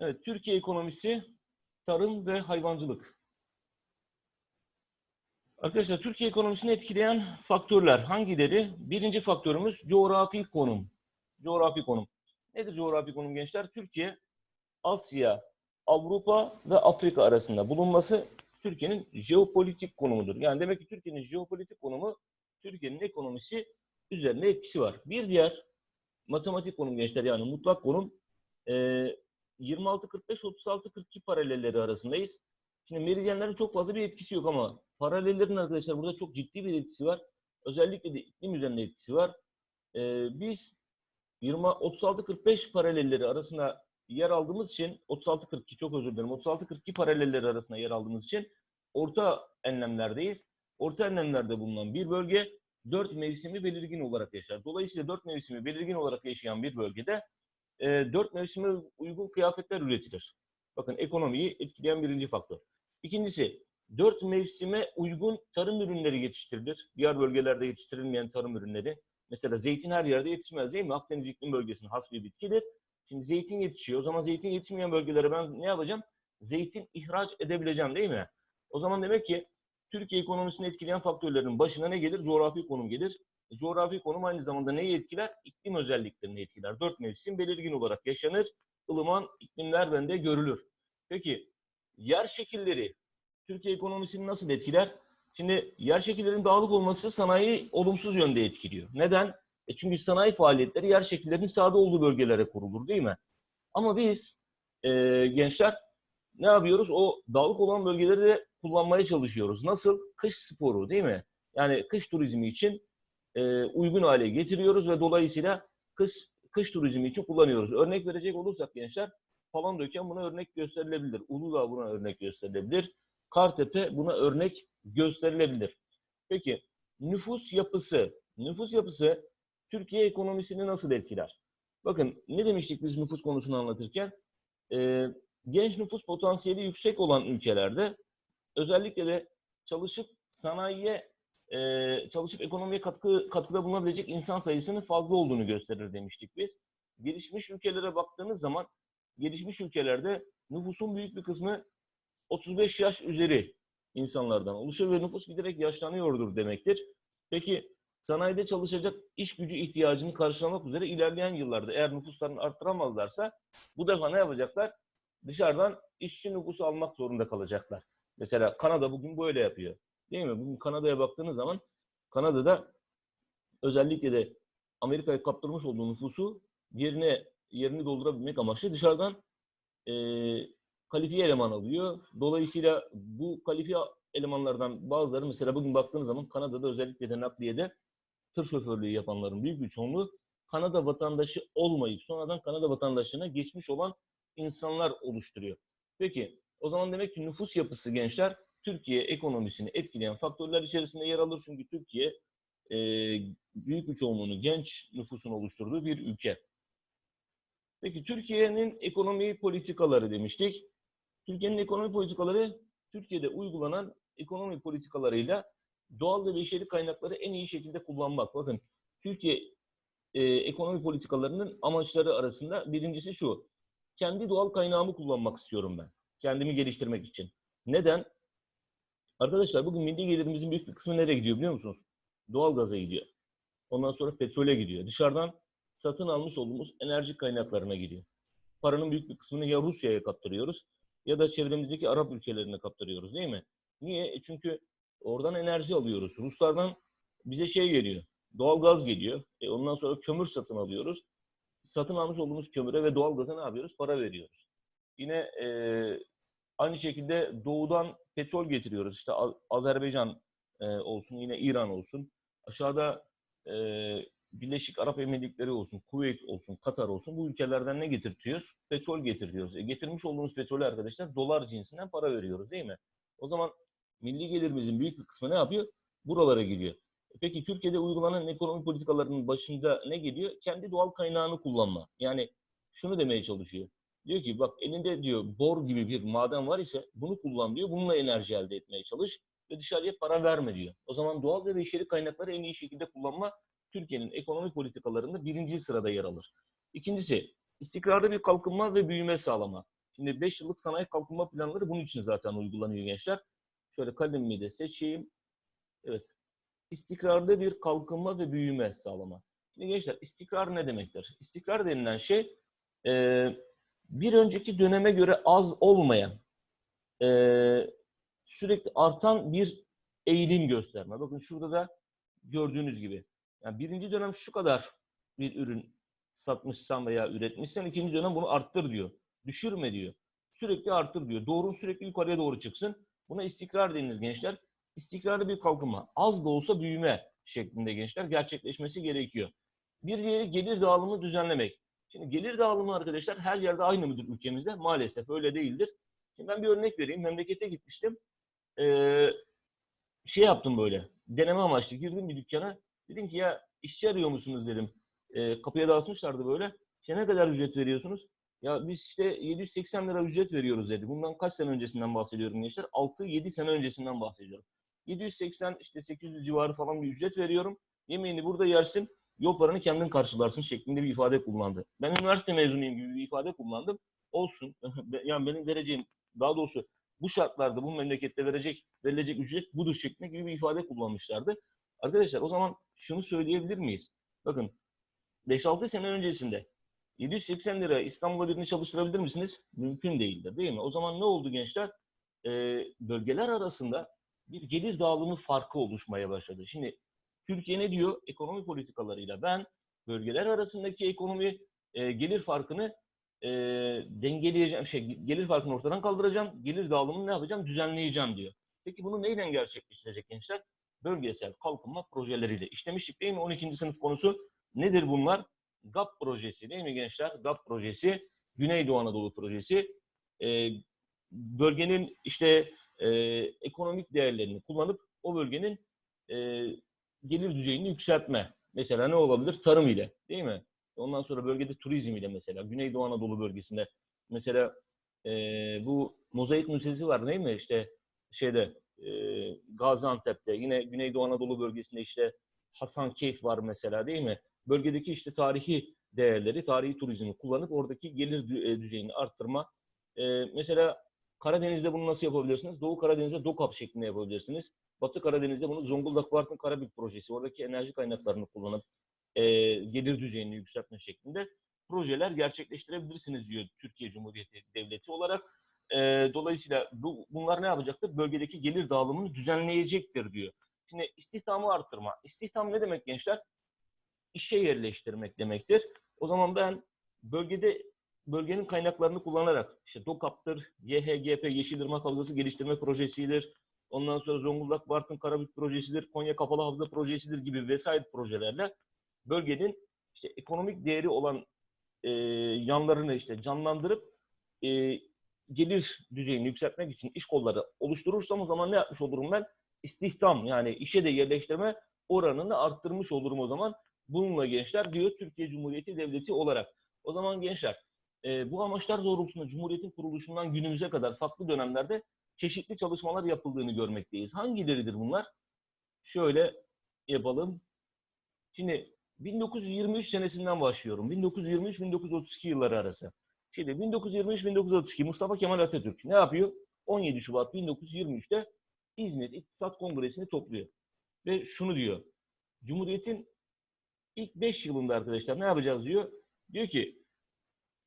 Evet, Türkiye ekonomisi, tarım ve hayvancılık. Arkadaşlar Türkiye ekonomisini etkileyen faktörler hangileri? Birinci faktörümüz coğrafi konum. Coğrafi konum. Nedir coğrafi konum gençler? Türkiye, Asya, Avrupa ve Afrika arasında bulunması Türkiye'nin jeopolitik konumudur. Yani demek ki Türkiye'nin jeopolitik konumu Türkiye'nin ekonomisi üzerinde etkisi var. Bir diğer matematik konum gençler yani mutlak konum e, 26-45-36-42 paralelleri arasındayız. Şimdi meridyenlerin çok fazla bir etkisi yok ama paralellerin arkadaşlar burada çok ciddi bir etkisi var. Özellikle de iklim üzerinde etkisi var. E, biz 20 36-45 paralelleri arasında yer aldığımız için 36-42 çok özür dilerim 36-42 paralelleri arasında yer aldığımız için orta enlemlerdeyiz. Orta enlemlerde bulunan bir bölge dört mevsimi belirgin olarak yaşar. Dolayısıyla dört mevsimi belirgin olarak yaşayan bir bölgede e, dört mevsime uygun kıyafetler üretilir. Bakın ekonomiyi etkileyen birinci faktör. İkincisi dört mevsime uygun tarım ürünleri yetiştirilir. Diğer bölgelerde yetiştirilmeyen tarım ürünleri. Mesela zeytin her yerde yetişmez değil mi? Akdeniz iklim bölgesinin has bir bitkidir. Şimdi zeytin yetişiyor. O zaman zeytin yetişmeyen bölgelere ben ne yapacağım? Zeytin ihraç edebileceğim değil mi? O zaman demek ki Türkiye ekonomisini etkileyen faktörlerin başına ne gelir? Coğrafi konum gelir. Coğrafi konum aynı zamanda neyi etkiler? İklim özelliklerini etkiler. Dört mevsim belirgin olarak yaşanır. ılıman iklimler bende görülür. Peki yer şekilleri Türkiye ekonomisini nasıl etkiler? Şimdi yer şekillerinin dağılık olması sanayi olumsuz yönde etkiliyor. Neden? E çünkü sanayi faaliyetleri yer şekillerinin sağda olduğu bölgelere kurulur değil mi? Ama biz e, gençler ne yapıyoruz? O dağlık olan bölgeleri de kullanmaya çalışıyoruz. Nasıl? Kış sporu değil mi? Yani kış turizmi için e, uygun hale getiriyoruz ve dolayısıyla kış kış turizmi için kullanıyoruz. Örnek verecek olursak gençler Palandöken buna örnek gösterilebilir. Uludağ buna örnek gösterilebilir. Kartepe buna örnek gösterilebilir. Peki nüfus yapısı. Nüfus yapısı Türkiye ekonomisini nasıl etkiler? Bakın ne demiştik biz nüfus konusunu anlatırken? Ee, genç nüfus potansiyeli yüksek olan ülkelerde özellikle de çalışıp sanayiye, e, çalışıp ekonomiye katkı katkıda bulunabilecek insan sayısının fazla olduğunu gösterir demiştik biz. Gelişmiş ülkelere baktığınız zaman gelişmiş ülkelerde nüfusun büyük bir kısmı 35 yaş üzeri insanlardan oluşuyor ve nüfus giderek yaşlanıyordur demektir. Peki sanayide çalışacak iş gücü ihtiyacını karşılamak üzere ilerleyen yıllarda eğer nüfuslarını arttıramazlarsa bu defa ne yapacaklar? Dışarıdan işçi nüfusu almak zorunda kalacaklar. Mesela Kanada bugün böyle yapıyor. Değil mi? Bugün Kanada'ya baktığınız zaman Kanada'da özellikle de Amerika'ya kaptırmış olduğu nüfusu yerine yerini doldurabilmek amaçlı dışarıdan e, kalifiye eleman alıyor. Dolayısıyla bu kalifiye elemanlardan bazıları mesela bugün baktığınız zaman Kanada'da özellikle de nakliyede tır şoförlüğü yapanların büyük bir çoğunluğu Kanada vatandaşı olmayıp sonradan Kanada vatandaşlığına geçmiş olan insanlar oluşturuyor. Peki o zaman demek ki nüfus yapısı gençler Türkiye ekonomisini etkileyen faktörler içerisinde yer alır. Çünkü Türkiye e, büyük bir çoğunluğunu genç nüfusun oluşturduğu bir ülke. Peki Türkiye'nin ekonomi politikaları demiştik. Türkiye'nin ekonomi politikaları Türkiye'de uygulanan ekonomi politikalarıyla doğal ve beşeri kaynakları en iyi şekilde kullanmak. Bakın Türkiye e, ekonomi politikalarının amaçları arasında birincisi şu. Kendi doğal kaynağımı kullanmak istiyorum ben. Kendimi geliştirmek için. Neden? Arkadaşlar bugün milli gelirimizin büyük bir kısmı nereye gidiyor biliyor musunuz? Doğal gaza gidiyor. Ondan sonra petrole gidiyor. Dışarıdan satın almış olduğumuz enerji kaynaklarına gidiyor. Paranın büyük bir kısmını ya Rusya'ya kaptırıyoruz ya da çevremizdeki Arap ülkelerine kaptırıyoruz değil mi? Niye? E çünkü oradan enerji alıyoruz. Ruslardan bize şey geliyor. Doğal gaz geliyor. E ondan sonra kömür satın alıyoruz. Satın almış olduğumuz kömüre ve doğal gaza ne yapıyoruz? Para veriyoruz. Yine e, aynı şekilde doğudan petrol getiriyoruz. İşte Azerbaycan e, olsun, yine İran olsun. Aşağıda e, Birleşik Arap Emirlikleri olsun, Kuveyt olsun, Katar olsun bu ülkelerden ne getirtiyoruz? Petrol getiriyoruz. E getirmiş olduğumuz petrolü arkadaşlar dolar cinsinden para veriyoruz değil mi? O zaman milli gelirimizin büyük bir kısmı ne yapıyor? Buralara gidiyor. E peki Türkiye'de uygulanan ekonomi politikalarının başında ne geliyor? Kendi doğal kaynağını kullanma. Yani şunu demeye çalışıyor. Diyor ki bak elinde diyor bor gibi bir maden var ise bunu kullan diyor. Bununla enerji elde etmeye çalış ve dışarıya para verme diyor. O zaman doğal ve beşeri kaynakları en iyi şekilde kullanma Türkiye'nin ekonomi politikalarında birinci sırada yer alır. İkincisi, istikrarlı bir kalkınma ve büyüme sağlama. Şimdi 5 yıllık sanayi kalkınma planları bunun için zaten uygulanıyor gençler. Şöyle kalemimi de seçeyim. Evet. İstikrarlı bir kalkınma ve büyüme sağlama. Şimdi gençler istikrar ne demektir? İstikrar denilen şey e, bir önceki döneme göre az olmayan e, sürekli artan bir eğilim gösterme. Bakın şurada da gördüğünüz gibi. Yani birinci dönem şu kadar bir ürün satmışsan veya üretmişsen ikinci dönem bunu arttır diyor. Düşürme diyor. Sürekli arttır diyor. Doğru sürekli yukarıya doğru çıksın. Buna istikrar denir gençler. İstikrarlı bir kalkınma. Az da olsa büyüme şeklinde gençler gerçekleşmesi gerekiyor. Bir diğeri gelir dağılımı düzenlemek. Şimdi gelir dağılımı arkadaşlar her yerde aynı mıdır ülkemizde? Maalesef öyle değildir. Şimdi ben bir örnek vereyim. Memlekete gitmiştim. Ee, şey yaptım böyle. Deneme amaçlı. Girdim bir dükkana. Dedim ki ya işçi arıyor musunuz dedim. Ee, kapıya da asmışlardı böyle. İşte ne kadar ücret veriyorsunuz? Ya biz işte 780 lira ücret veriyoruz dedi. Bundan kaç sene öncesinden bahsediyorum gençler? 6-7 sene öncesinden bahsediyorum. 780 işte 800 civarı falan bir ücret veriyorum. Yemeğini burada yersin, yol paranı kendin karşılarsın şeklinde bir ifade kullandı. Ben üniversite mezunuyum gibi bir ifade kullandım. Olsun. yani benim vereceğim, daha doğrusu bu şartlarda bu memlekette verecek verilecek ücret budur şeklinde gibi bir ifade kullanmışlardı. Arkadaşlar o zaman şunu söyleyebilir miyiz? Bakın 5-6 sene öncesinde 780 lira İstanbul'da birini çalıştırabilir misiniz? Mümkün değildir değil mi? O zaman ne oldu gençler? Ee, bölgeler arasında bir gelir dağılımı farkı oluşmaya başladı. Şimdi Türkiye ne diyor? Ekonomi politikalarıyla ben bölgeler arasındaki ekonomi e, gelir farkını e, dengeleyeceğim, şey gelir farkını ortadan kaldıracağım, gelir dağılımını ne yapacağım? Düzenleyeceğim diyor. Peki bunu neyle gerçekleştirecek gençler? Bölgesel kalkınma projeleriyle. İşlemiştik değil mi? 12. sınıf konusu. Nedir bunlar? GAP projesi değil mi gençler? GAP projesi, Güneydoğu Anadolu projesi. E, bölgenin işte e, ekonomik değerlerini kullanıp o bölgenin e, gelir düzeyini yükseltme. Mesela ne olabilir? Tarım ile değil mi? Ondan sonra bölgede turizm ile mesela. Güneydoğu Anadolu bölgesinde mesela e, bu mozaik müzesi var değil mi? İşte şeyde e, Gaziantep'te yine Güneydoğu Anadolu bölgesinde işte Hasankeyf var mesela değil mi? Bölgedeki işte tarihi değerleri, tarihi turizmi kullanıp oradaki gelir düzeyini arttırma. E, mesela Karadeniz'de bunu nasıl yapabilirsiniz? Doğu Karadeniz'de DOKAP şeklinde yapabilirsiniz. Batı Karadeniz'de bunu Zonguldak Bartın Karabük projesi, oradaki enerji kaynaklarını kullanıp e, gelir düzeyini yükseltme şeklinde projeler gerçekleştirebilirsiniz diyor Türkiye Cumhuriyeti Devleti olarak. E, dolayısıyla bu, bunlar ne yapacaktır? Bölgedeki gelir dağılımını düzenleyecektir diyor. Şimdi istihdamı arttırma. İstihdam ne demek gençler? İşe yerleştirmek demektir. O zaman ben bölgede bölgenin kaynaklarını kullanarak işte DOKAP'tır, YHGP, Yeşilırmak Havzası Geliştirme Projesi'dir, ondan sonra Zonguldak Bartın Karabük Projesi'dir, Konya Kapalı Havza Projesi'dir gibi vesaire projelerle bölgenin işte ekonomik değeri olan e, yanlarını işte canlandırıp e, gelir düzeyini yükseltmek için iş kolları oluşturursam o zaman ne yapmış olurum ben? İstihdam yani işe de yerleştirme oranını arttırmış olurum o zaman. Bununla gençler diyor Türkiye Cumhuriyeti Devleti olarak. O zaman gençler e, bu amaçlar doğrultusunda Cumhuriyet'in kuruluşundan günümüze kadar farklı dönemlerde çeşitli çalışmalar yapıldığını görmekteyiz. Hangileridir bunlar? Şöyle yapalım. Şimdi 1923 senesinden başlıyorum. 1923-1932 yılları arası. Şimdi 1923-1932 Mustafa Kemal Atatürk ne yapıyor? 17 Şubat 1923'te İzmir İktisat Kongresi'ni topluyor. Ve şunu diyor. Cumhuriyet'in ilk 5 yılında arkadaşlar ne yapacağız diyor. Diyor ki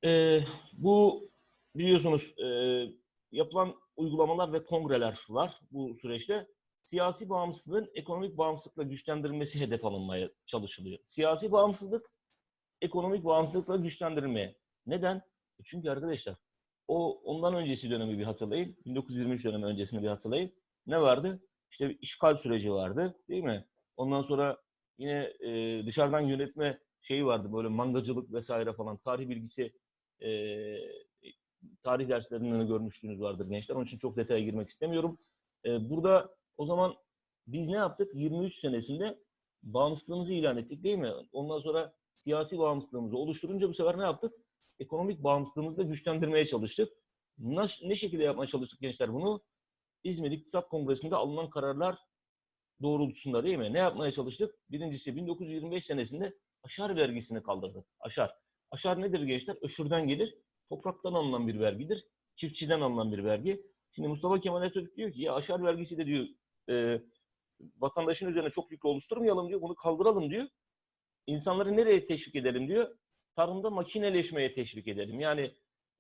e, bu biliyorsunuz e, yapılan uygulamalar ve kongreler var bu süreçte. Siyasi bağımsızlığın ekonomik bağımsızlıkla güçlendirilmesi hedef alınmaya çalışılıyor. Siyasi bağımsızlık ekonomik bağımsızlıkla güçlendirilmeye. Neden? E, çünkü arkadaşlar o ondan öncesi dönemi bir hatırlayın. 1923 dönemi öncesini bir hatırlayın. Ne vardı? İşte bir işgal süreci vardı değil mi? Ondan sonra yine e, dışarıdan yönetme şeyi vardı böyle mangacılık vesaire falan tarih bilgisi e, tarih derslerinden görmüştünüz vardır gençler. Onun için çok detaya girmek istemiyorum. E, burada o zaman biz ne yaptık? 23 senesinde bağımsızlığımızı ilan ettik değil mi? Ondan sonra siyasi bağımsızlığımızı oluşturunca bu sefer ne yaptık? Ekonomik bağımsızlığımızı da güçlendirmeye çalıştık. Ne, ne şekilde yapmaya çalıştık gençler bunu? İzmir İktisat Kongresi'nde alınan kararlar doğrultusunda değil mi? Ne yapmaya çalıştık? Birincisi 1925 senesinde aşar vergisini kaldırdık. Aşar. Aşar nedir gençler? Öşürden gelir. Topraktan alınan bir vergidir. Çiftçiden alınan bir vergi. Şimdi Mustafa Kemal Atatürk diyor ki ya aşar vergisi de diyor e, vatandaşın üzerine çok yük oluşturmayalım diyor. Bunu kaldıralım diyor. İnsanları nereye teşvik edelim diyor. Tarımda makineleşmeye teşvik edelim. Yani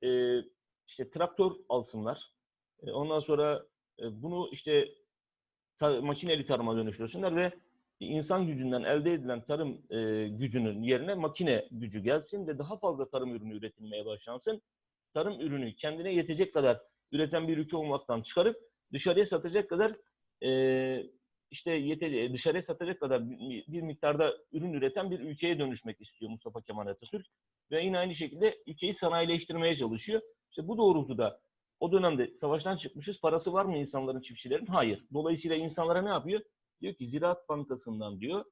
e, işte traktör alsınlar. E, ondan sonra e, bunu işte ta- makineli tarıma dönüştürsünler ve insan gücünden elde edilen tarım e, gücünün yerine makine gücü gelsin ve daha fazla tarım ürünü üretilmeye başlansın. Tarım ürünü kendine yetecek kadar üreten bir ülke olmaktan çıkarıp dışarıya satacak kadar e, işte yete, dışarıya satacak kadar bir miktarda ürün üreten bir ülkeye dönüşmek istiyor Mustafa Kemal Atatürk. Ve yine aynı şekilde ülkeyi sanayileştirmeye çalışıyor. İşte bu doğrultuda o dönemde savaştan çıkmışız. Parası var mı insanların, çiftçilerin? Hayır. Dolayısıyla insanlara ne yapıyor? Diyor ki Ziraat Bankası'ndan diyor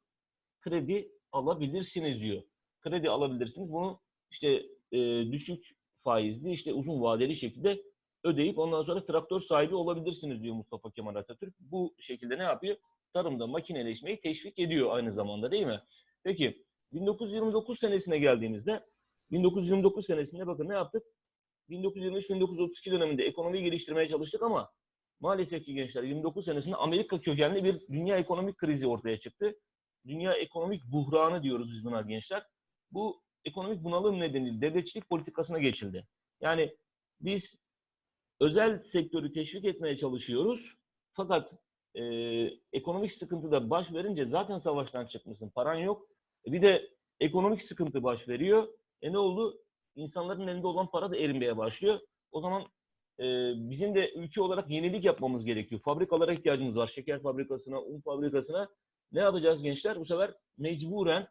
kredi alabilirsiniz diyor. Kredi alabilirsiniz. Bunu işte e, düşük faizli işte uzun vadeli şekilde ödeyip ondan sonra traktör sahibi olabilirsiniz diyor Mustafa Kemal Atatürk. Bu şekilde ne yapıyor? Tarımda makineleşmeyi teşvik ediyor aynı zamanda değil mi? Peki 1929 senesine geldiğimizde 1929 senesinde bakın ne yaptık? 1923-1932 döneminde ekonomiyi geliştirmeye çalıştık ama maalesef ki gençler 29 senesinde Amerika kökenli bir dünya ekonomik krizi ortaya çıktı. Dünya ekonomik buhranı diyoruz biz buna gençler. Bu ekonomik bunalım nedeniyle devletçilik politikasına geçildi. Yani biz özel sektörü teşvik etmeye çalışıyoruz. Fakat e, ekonomik sıkıntı da baş verince zaten savaştan çıkmışsın, paran yok. E, bir de ekonomik sıkıntı baş veriyor. E ne oldu? İnsanların elinde olan para da erimeye başlıyor. O zaman bizim de ülke olarak yenilik yapmamız gerekiyor. Fabrikalara ihtiyacımız var. Şeker fabrikasına, un fabrikasına. Ne yapacağız gençler? Bu sefer mecburen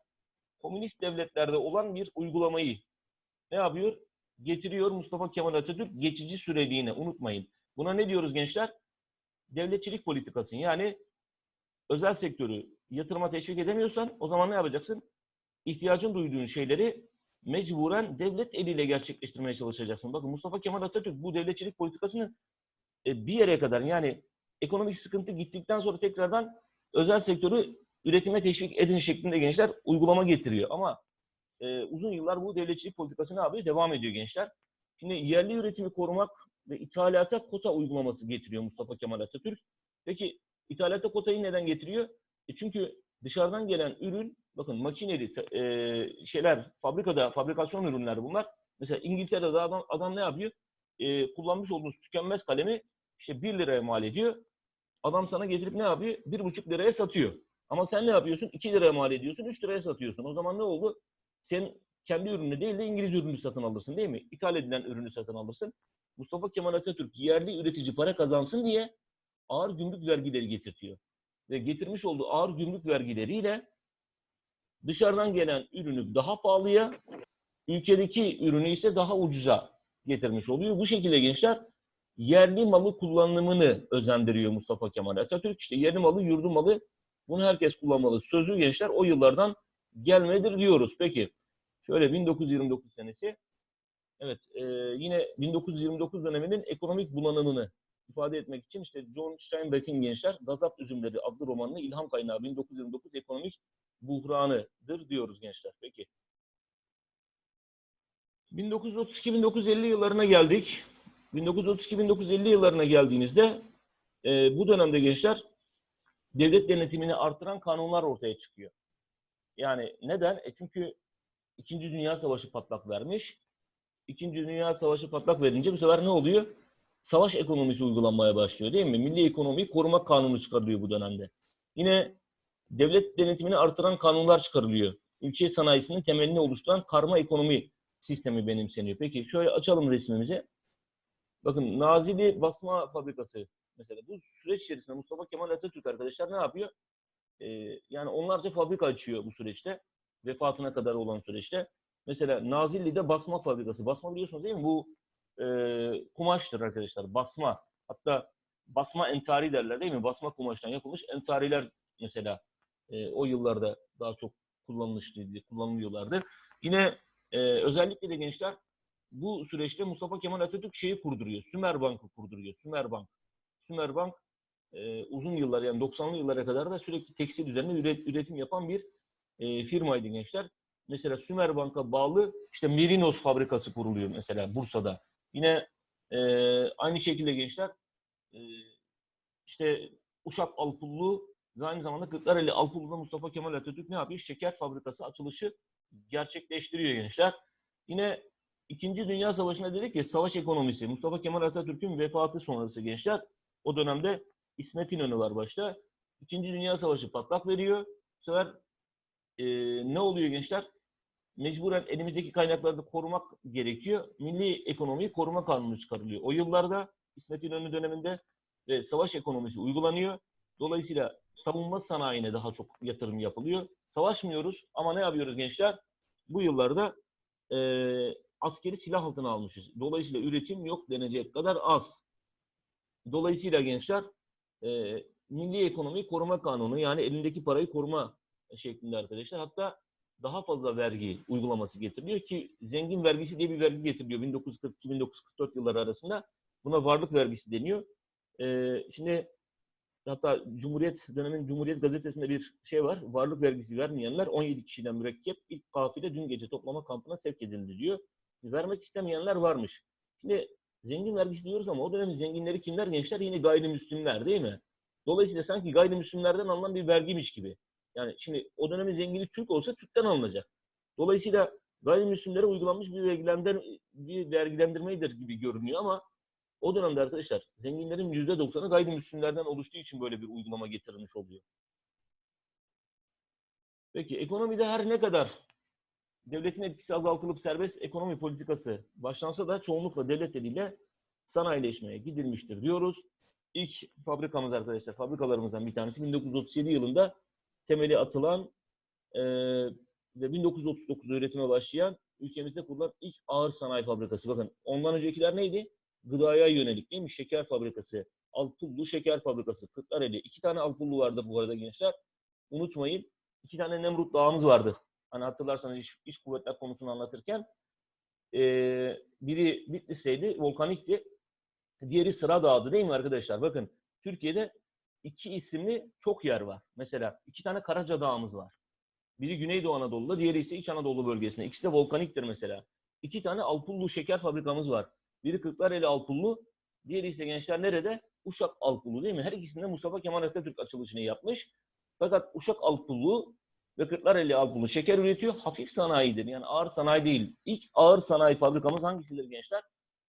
komünist devletlerde olan bir uygulamayı ne yapıyor? Getiriyor Mustafa Kemal Atatürk geçici süreliğine. Unutmayın. Buna ne diyoruz gençler? Devletçilik politikası. Yani özel sektörü yatırıma teşvik edemiyorsan o zaman ne yapacaksın? İhtiyacın duyduğun şeyleri mecburen devlet eliyle gerçekleştirmeye çalışacaksın. Bakın Mustafa Kemal Atatürk bu devletçilik politikasını e, bir yere kadar yani ekonomik sıkıntı gittikten sonra tekrardan özel sektörü üretime teşvik edin şeklinde gençler uygulama getiriyor. Ama e, uzun yıllar bu devletçilik politikası ne yapıyor? Devam ediyor gençler. Şimdi yerli üretimi korumak ve ithalata kota uygulaması getiriyor Mustafa Kemal Atatürk. Peki ithalata kotayı neden getiriyor? E çünkü dışarıdan gelen ürün, bakın makineli e, şeyler, fabrikada fabrikasyon ürünler bunlar. Mesela İngiltere'de adam, adam ne yapıyor? E, kullanmış olduğunuz tükenmez kalemi işte 1 liraya mal ediyor. Adam sana getirip ne yapıyor? 1,5 liraya satıyor. Ama sen ne yapıyorsun? 2 liraya mal ediyorsun, 3 liraya satıyorsun. O zaman ne oldu? Sen kendi ürünü değil de İngiliz ürünü satın alırsın değil mi? İthal edilen ürünü satın alırsın. Mustafa Kemal Atatürk yerli üretici para kazansın diye ağır gümrük vergileri getirtiyor. Ve getirmiş olduğu ağır gümrük vergileriyle dışarıdan gelen ürünü daha pahalıya, ülkedeki ürünü ise daha ucuza getirmiş oluyor. Bu şekilde gençler yerli malı kullanımını özendiriyor Mustafa Kemal Atatürk. İşte yerli malı, yurdu malı bunu herkes kullanmalı. Sözü gençler o yıllardan gelmedir diyoruz. Peki şöyle 1929 senesi evet e, yine 1929 döneminin ekonomik bulanımını ifade etmek için işte John Steinbeck'in gençler Gazap Üzümleri adlı romanını ilham kaynağı 1929 ekonomik buhranıdır diyoruz gençler. Peki. 1932-1950 yıllarına geldik. 1932-1950 yıllarına geldiğinizde e, bu dönemde gençler devlet denetimini artıran kanunlar ortaya çıkıyor. Yani neden? E çünkü İkinci Dünya Savaşı patlak vermiş. İkinci Dünya Savaşı patlak verince bu sefer ne oluyor? Savaş ekonomisi uygulanmaya başlıyor değil mi? Milli ekonomiyi koruma kanunu çıkarılıyor bu dönemde. Yine devlet denetimini artıran kanunlar çıkarılıyor. Ülke sanayisinin temelini oluşturan karma ekonomi sistemi benimseniyor. Peki şöyle açalım resmimizi. Bakın Nazilli Basma Fabrikası mesela bu süreç içerisinde Mustafa Kemal Atatürk arkadaşlar ne yapıyor? Ee, yani onlarca fabrika açıyor bu süreçte. Vefatına kadar olan süreçte. Mesela Nazilli'de basma fabrikası. Basma biliyorsunuz değil mi? Bu e, kumaştır arkadaşlar. Basma. Hatta basma entari derler değil mi? Basma kumaştan yapılmış entariler mesela e, o yıllarda daha çok kullanılmıştı, kullanılıyorlardı. Yine e, özellikle de gençler bu süreçte Mustafa Kemal Atatürk şeyi kurduruyor. Sümer Bank'ı kurduruyor. Sümer Bank. Sümer Bank e, uzun yıllar yani 90'lı yıllara kadar da sürekli tekstil üzerine üret, üretim yapan bir e, firmaydı gençler. Mesela Sümer Bank'a bağlı işte Merinos fabrikası kuruluyor mesela Bursa'da. Yine E, aynı şekilde gençler e, işte Uşak Alpullu ve aynı zamanda Kırklareli Alpullu'da Mustafa Kemal Atatürk ne yapıyor? Şeker fabrikası açılışı gerçekleştiriyor gençler. Yine İkinci Dünya Savaşı'nda dedik ki savaş ekonomisi. Mustafa Kemal Atatürk'ün vefatı sonrası gençler. O dönemde İsmet İnönü var başta. İkinci Dünya Savaşı patlak veriyor. Bu sefer e, ne oluyor gençler? Mecburen elimizdeki kaynakları da korumak gerekiyor. Milli ekonomiyi koruma kanunu çıkarılıyor. O yıllarda İsmet İnönü döneminde ve savaş ekonomisi uygulanıyor. Dolayısıyla savunma sanayine daha çok yatırım yapılıyor. Savaşmıyoruz ama ne yapıyoruz gençler? Bu yıllarda e, askeri silah altına almışız. Dolayısıyla üretim yok denecek kadar az. Dolayısıyla gençler e, Milli Ekonomi Koruma Kanunu yani elindeki parayı koruma şeklinde arkadaşlar. Hatta daha fazla vergi uygulaması getiriliyor ki zengin vergisi diye bir vergi getiriliyor 1942-1944 yılları arasında. Buna varlık vergisi deniyor. Ee, şimdi hatta Cumhuriyet dönemin Cumhuriyet gazetesinde bir şey var. Varlık vergisi vermeyenler 17 kişiden mürekkep ilk kafile dün gece toplama kampına sevk edildi diyor. Vermek istemeyenler varmış. Şimdi zengin vergisi diyoruz ama o dönemin zenginleri kimler gençler? Yine gayrimüslimler değil mi? Dolayısıyla sanki gayrimüslimlerden alınan bir vergiymiş gibi. Yani şimdi o dönemin zengini Türk olsa Türk'ten alınacak. Dolayısıyla gayrimüslimlere uygulanmış bir, vergilendir, bir vergilendirmedir gibi görünüyor ama o dönemde arkadaşlar zenginlerin %90'ı gayrimüslimlerden oluştuğu için böyle bir uygulama getirilmiş oluyor. Peki ekonomide her ne kadar devletin etkisi azaltılıp serbest ekonomi politikası başlansa da çoğunlukla devlet eliyle sanayileşmeye gidilmiştir diyoruz. İlk fabrikamız arkadaşlar, fabrikalarımızdan bir tanesi 1937 yılında temeli atılan e, ve 1939'da üretime başlayan ülkemizde kurulan ilk ağır sanayi fabrikası. Bakın ondan öncekiler neydi? Gıdaya yönelik değil mi? Şeker fabrikası, Alpullu şeker fabrikası, Kırklareli. İki tane Alpullu vardı bu arada gençler. Unutmayın. iki tane Nemrut Dağımız vardı. Hani hatırlarsanız iş, iş kuvvetler konusunu anlatırken. E, biri Bitlis'teydi, volkanikti. Diğeri Sıra Dağı'dı değil mi arkadaşlar? Bakın Türkiye'de iki isimli çok yer var. Mesela iki tane Karaca Dağımız var. Biri Güneydoğu Anadolu'da, diğeri ise İç Anadolu bölgesinde. İkisi de volkaniktir mesela. İki tane Alpullu şeker fabrikamız var. Biri Kırklareli Alpullu, diğeri ise gençler nerede? Uşak Alpullu değil mi? Her ikisinde Mustafa Kemal Atatürk açılışını yapmış. Fakat Uşak Alpullu ve Kırklareli Alpullu şeker üretiyor. Hafif sanayidir. Yani ağır sanayi değil. İlk ağır sanayi fabrikamız hangisidir gençler?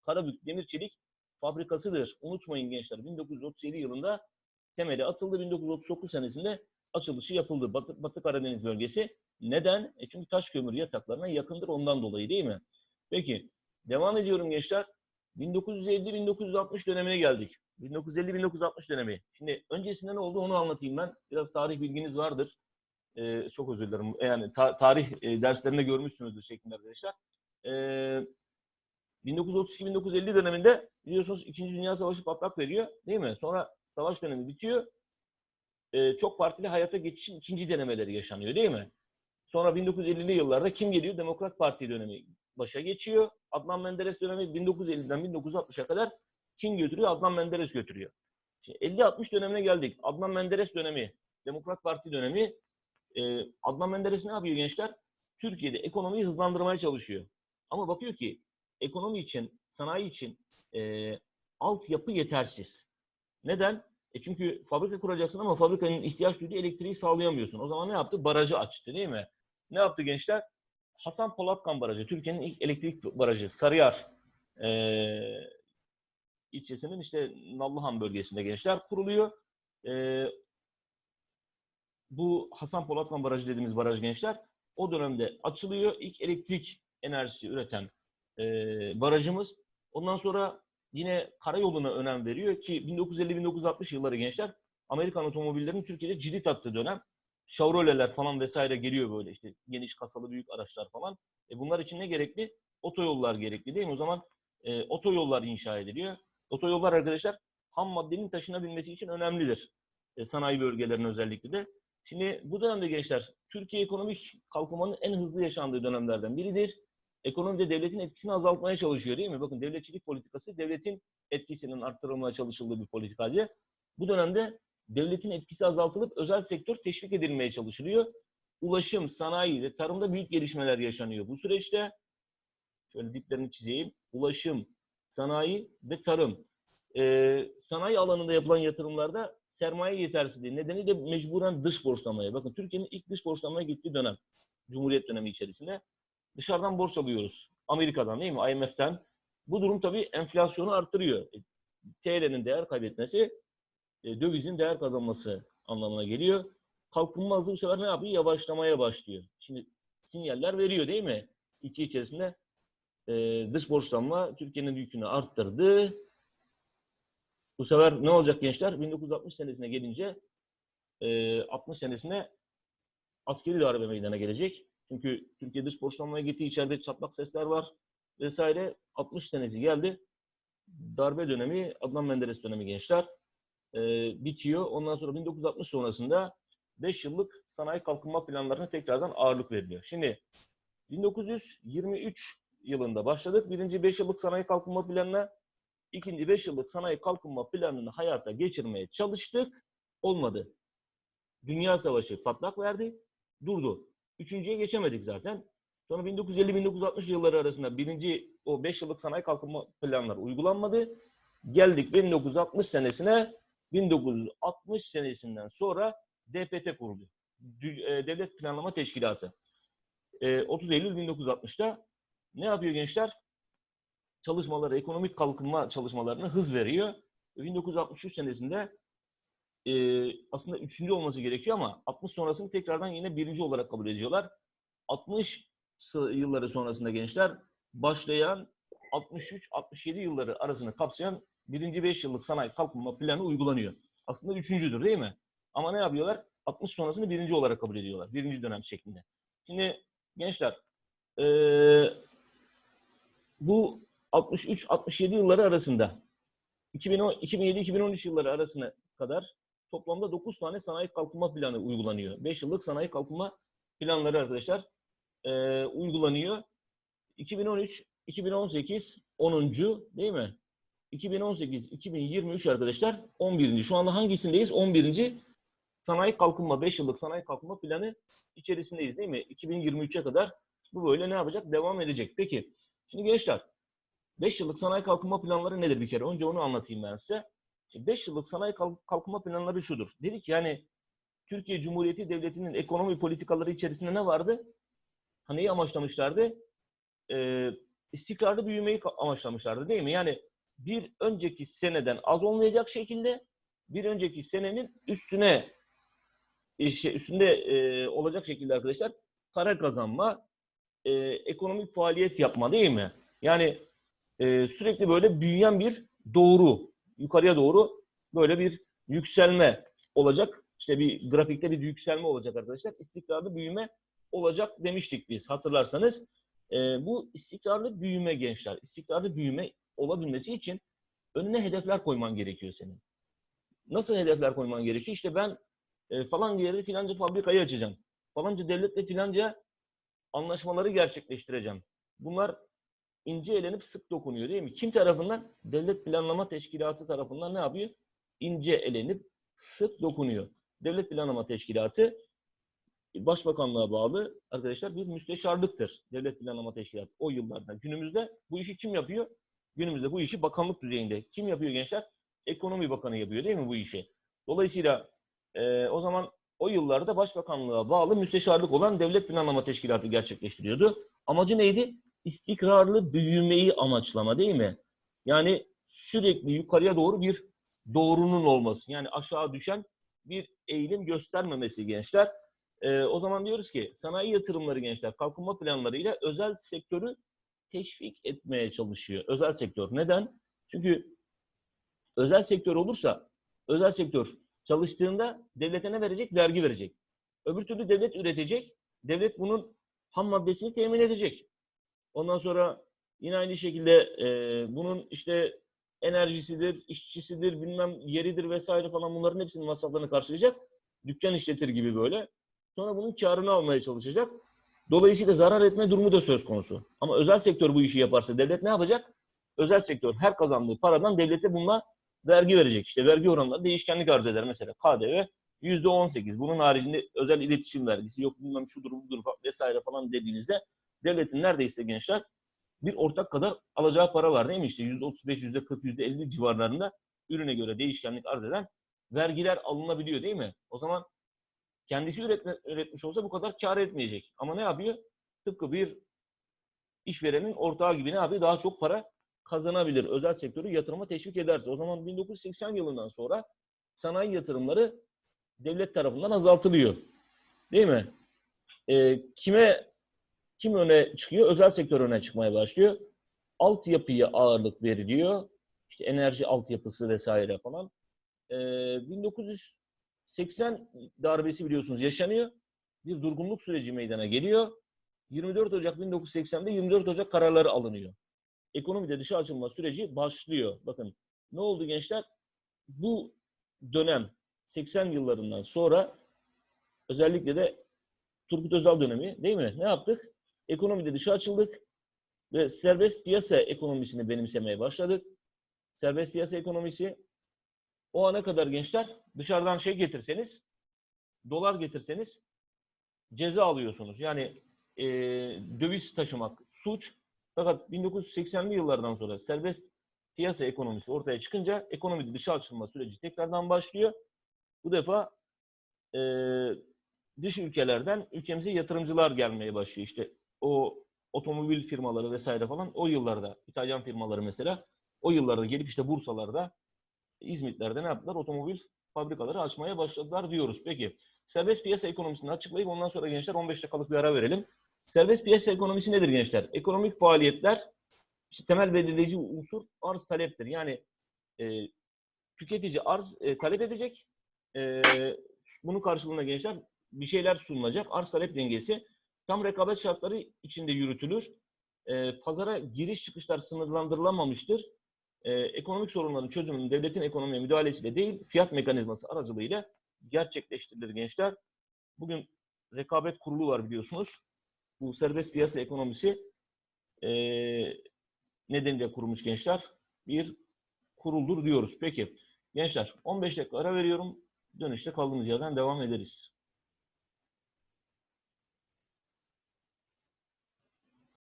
Karabük Demir Çelik fabrikasıdır. Unutmayın gençler 1937 yılında temeli atıldı. 1939 senesinde açılışı yapıldı. Batı, Batı Karadeniz bölgesi. Neden? E çünkü taş kömür yataklarına yakındır ondan dolayı değil mi? Peki devam ediyorum gençler. 1950-1960 dönemine geldik. 1950-1960 dönemi. Şimdi öncesinde ne oldu onu anlatayım ben. Biraz tarih bilginiz vardır. Ee, çok özür dilerim. Yani ta- tarih e, derslerinde görmüşsünüzdür şeklinde arkadaşlar. Ee, 1932-1950 döneminde biliyorsunuz 2. Dünya Savaşı patlak veriyor değil mi? Sonra savaş dönemi bitiyor. Ee, çok partili hayata geçişin ikinci denemeleri yaşanıyor değil mi? Sonra 1950'li yıllarda kim geliyor? Demokrat Parti dönemi başa geçiyor. Adnan Menderes dönemi 1950'den 1960'a kadar kim götürüyor? Adnan Menderes götürüyor. Şimdi 50-60 dönemine geldik. Adnan Menderes dönemi, Demokrat Parti dönemi. Ee, Adnan Menderes ne yapıyor gençler? Türkiye'de ekonomiyi hızlandırmaya çalışıyor. Ama bakıyor ki ekonomi için, sanayi için e, altyapı yetersiz. Neden? E çünkü fabrika kuracaksın ama fabrikanın ihtiyaç duyduğu elektriği sağlayamıyorsun. O zaman ne yaptı? Barajı açtı değil mi? Ne yaptı gençler? Hasan Polatkan Barajı, Türkiye'nin ilk elektrik barajı, Sarıyer e, ilçesinin işte Nallıhan bölgesinde gençler kuruluyor. E, bu Hasan Polatkan Barajı dediğimiz baraj gençler o dönemde açılıyor. İlk elektrik enerjisi üreten e, barajımız. Ondan sonra yine karayoluna önem veriyor ki 1950-1960 yılları gençler Amerikan otomobillerinin Türkiye'de cirit attığı dönem. Chevrolet'ler falan vesaire geliyor böyle işte geniş kasalı büyük araçlar falan. E bunlar için ne gerekli? Otoyollar gerekli değil mi? O zaman e, otoyollar inşa ediliyor. Otoyollar arkadaşlar ham maddenin taşınabilmesi için önemlidir. E, sanayi bölgelerinin özellikle de. Şimdi bu dönemde gençler Türkiye ekonomik kalkınmanın en hızlı yaşandığı dönemlerden biridir ekonomide devletin etkisini azaltmaya çalışıyor değil mi? Bakın devletçilik politikası devletin etkisinin arttırılmaya çalışıldığı bir politikaydı. Bu dönemde devletin etkisi azaltılıp özel sektör teşvik edilmeye çalışılıyor. Ulaşım, sanayi ve tarımda büyük gelişmeler yaşanıyor. Bu süreçte şöyle diplerini çizeyim. Ulaşım, sanayi ve tarım. Ee, sanayi alanında yapılan yatırımlarda sermaye yetersizliği nedeniyle mecburen dış borçlanmaya. Bakın Türkiye'nin ilk dış borçlanmaya gittiği dönem. Cumhuriyet dönemi içerisinde. Dışarıdan borç alıyoruz. Amerika'dan değil mi? IMF'den. Bu durum tabii enflasyonu arttırıyor. E, TL'nin değer kaybetmesi e, dövizin değer kazanması anlamına geliyor. Kalkınma hızı bu sefer ne yapıyor? Yavaşlamaya başlıyor. Şimdi sinyaller veriyor değil mi? İki içerisinde e, dış borçlanma Türkiye'nin yükünü arttırdı. Bu sefer ne olacak gençler? 1960 senesine gelince e, 60 senesine askeri darbe meydana gelecek. Çünkü Türkiye dış borçlanmaya gitti. içeride çatlak sesler var vesaire. 60 senesi geldi. Darbe dönemi, Adnan Menderes dönemi gençler e, bitiyor. Ondan sonra 1960 sonrasında 5 yıllık sanayi kalkınma planlarına tekrardan ağırlık veriliyor. Şimdi 1923 yılında başladık. Birinci 5 yıllık sanayi kalkınma planına, ikinci 5 yıllık sanayi kalkınma planını hayata geçirmeye çalıştık. Olmadı. Dünya Savaşı patlak verdi, durdu. Üçüncüye geçemedik zaten. Sonra 1950-1960 yılları arasında birinci o 5 yıllık sanayi kalkınma planları uygulanmadı. Geldik 1960 senesine 1960 senesinden sonra DPT kuruldu. E, Devlet Planlama Teşkilatı. E, 30 Eylül 1960'ta ne yapıyor gençler? Çalışmaları, ekonomik kalkınma çalışmalarına hız veriyor. 1963 senesinde e, aslında üçüncü olması gerekiyor ama 60 sonrasını tekrardan yine birinci olarak kabul ediyorlar. 60 sı- yılları sonrasında gençler başlayan 63-67 yılları arasını kapsayan birinci 5 yıllık sanayi kalkınma planı uygulanıyor. Aslında üçüncüdür değil mi? Ama ne yapıyorlar? 60 sonrasını birinci olarak kabul ediyorlar. Birinci dönem şeklinde. Şimdi gençler eee, bu 63-67 yılları arasında 2007-2013 yılları arasına kadar toplamda 9 tane sanayi kalkınma planı uygulanıyor. 5 yıllık sanayi kalkınma planları arkadaşlar eee, uygulanıyor. 2013, 2018 10. değil mi? 2018, 2023 arkadaşlar 11. Şu anda hangisindeyiz? 11. Sanayi Kalkınma 5 yıllık sanayi kalkınma planı içerisindeyiz değil mi? 2023'e kadar bu böyle ne yapacak? Devam edecek. Peki şimdi gençler 5 yıllık sanayi kalkınma planları nedir bir kere? Önce onu anlatayım ben size. 5 yıllık sanayi kalk- kalkınma planları şudur. Dedik yani Türkiye Cumhuriyeti Devleti'nin ekonomi politikaları içerisinde ne vardı? Hani neyi amaçlamışlardı? Ee, istikrarlı büyümeyi amaçlamışlardı değil mi? Yani bir önceki seneden az olmayacak şekilde bir önceki senenin üstüne e, şey, üstünde e, olacak şekilde arkadaşlar para kazanma, e, ekonomik faaliyet yapma değil mi? Yani e, sürekli böyle büyüyen bir doğru, yukarıya doğru böyle bir yükselme olacak. İşte bir grafikte bir yükselme olacak arkadaşlar. İstikrarlı büyüme olacak demiştik biz hatırlarsanız. E, bu istikrarlı büyüme gençler, istikrarlı büyüme olabilmesi için önüne hedefler koyman gerekiyor senin. Nasıl hedefler koyman gerekiyor? İşte ben e, falan yerde filanca fabrikayı açacağım. Falanca devletle filanca anlaşmaları gerçekleştireceğim. Bunlar ince elenip sık dokunuyor değil mi? Kim tarafından? Devlet Planlama Teşkilatı tarafından ne yapıyor? İnce elenip sık dokunuyor. Devlet Planlama Teşkilatı Başbakanlığa bağlı arkadaşlar bir müsteşarlıktır. Devlet Planlama Teşkilatı o yıllarda. Günümüzde bu işi kim yapıyor? Günümüzde bu işi bakanlık düzeyinde. Kim yapıyor gençler? Ekonomi Bakanı yapıyor değil mi bu işi? Dolayısıyla e, o zaman o yıllarda Başbakanlığa bağlı müsteşarlık olan Devlet Planlama Teşkilatı gerçekleştiriyordu. Amacı neydi? İstikrarlı büyümeyi amaçlama değil mi? Yani sürekli yukarıya doğru bir doğrunun olması. Yani aşağı düşen bir eğilim göstermemesi gençler. Ee, o zaman diyoruz ki sanayi yatırımları gençler kalkınma planlarıyla özel sektörü teşvik etmeye çalışıyor. Özel sektör. Neden? Çünkü özel sektör olursa özel sektör çalıştığında devlete ne verecek? Vergi verecek. Öbür türlü devlet üretecek. Devlet bunun ham maddesini temin edecek. Ondan sonra yine aynı şekilde e, bunun işte enerjisidir, işçisidir, bilmem yeridir vesaire falan bunların hepsinin masraflarını karşılayacak. Dükkan işletir gibi böyle. Sonra bunun karını almaya çalışacak. Dolayısıyla zarar etme durumu da söz konusu. Ama özel sektör bu işi yaparsa devlet ne yapacak? Özel sektör her kazandığı paradan devlete bununla vergi verecek. İşte vergi oranları değişkenlik arz eder. Mesela KDV %18. Bunun haricinde özel iletişim vergisi yok bilmem şudur budur vesaire falan dediğinizde devletin neredeyse gençler bir ortak kadar alacağı para var değil mi? İşte %35, %40, %50 civarlarında ürüne göre değişkenlik arz eden vergiler alınabiliyor değil mi? O zaman kendisi üretme, üretmiş olsa bu kadar kar etmeyecek. Ama ne yapıyor? Tıpkı bir işverenin ortağı gibi ne yapıyor? Daha çok para kazanabilir. Özel sektörü yatırıma teşvik ederse. O zaman 1980 yılından sonra sanayi yatırımları devlet tarafından azaltılıyor. Değil mi? Ee, kime kim öne çıkıyor? Özel sektör öne çıkmaya başlıyor. Altyapıya ağırlık veriliyor. İşte enerji altyapısı vesaire falan. Ee, 1980 darbesi biliyorsunuz yaşanıyor. Bir durgunluk süreci meydana geliyor. 24 Ocak 1980'de 24 Ocak kararları alınıyor. Ekonomide dışa açılma süreci başlıyor. Bakın ne oldu gençler? Bu dönem 80 yıllarından sonra özellikle de Turgut Özal dönemi değil mi? Ne yaptık? Ekonomide dışa açıldık ve serbest piyasa ekonomisini benimsemeye başladık. Serbest piyasa ekonomisi o ana kadar gençler dışarıdan şey getirseniz, dolar getirseniz ceza alıyorsunuz. Yani e, döviz taşımak suç. Fakat 1980'li yıllardan sonra serbest piyasa ekonomisi ortaya çıkınca ekonomide dışa açılma süreci tekrardan başlıyor. Bu defa e, dış ülkelerden ülkemize yatırımcılar gelmeye başlıyor. İşte o otomobil firmaları vesaire falan o yıllarda, İtalyan firmaları mesela o yıllarda gelip işte Bursalarda, İzmitler'de ne yaptılar? Otomobil fabrikaları açmaya başladılar diyoruz. Peki serbest piyasa ekonomisini açıklayıp ondan sonra gençler 15 dakikalık bir ara verelim. Serbest piyasa ekonomisi nedir gençler? Ekonomik faaliyetler işte temel belirleyici unsur arz taleptir. Yani e, tüketici arz e, talep edecek. E, bunun karşılığında gençler bir şeyler sunulacak. Arz talep dengesi tam rekabet şartları içinde yürütülür. E, pazara giriş çıkışlar sınırlandırılamamıştır. E, ekonomik sorunların çözümünün devletin ekonomiye müdahalesiyle değil, fiyat mekanizması aracılığıyla gerçekleştirilir gençler. Bugün rekabet kurulu var biliyorsunuz. Bu serbest piyasa ekonomisi e, nedeniyle kurulmuş gençler. Bir kuruldur diyoruz. Peki gençler 15 dakika ara veriyorum. Dönüşte kaldığımız yerden devam ederiz.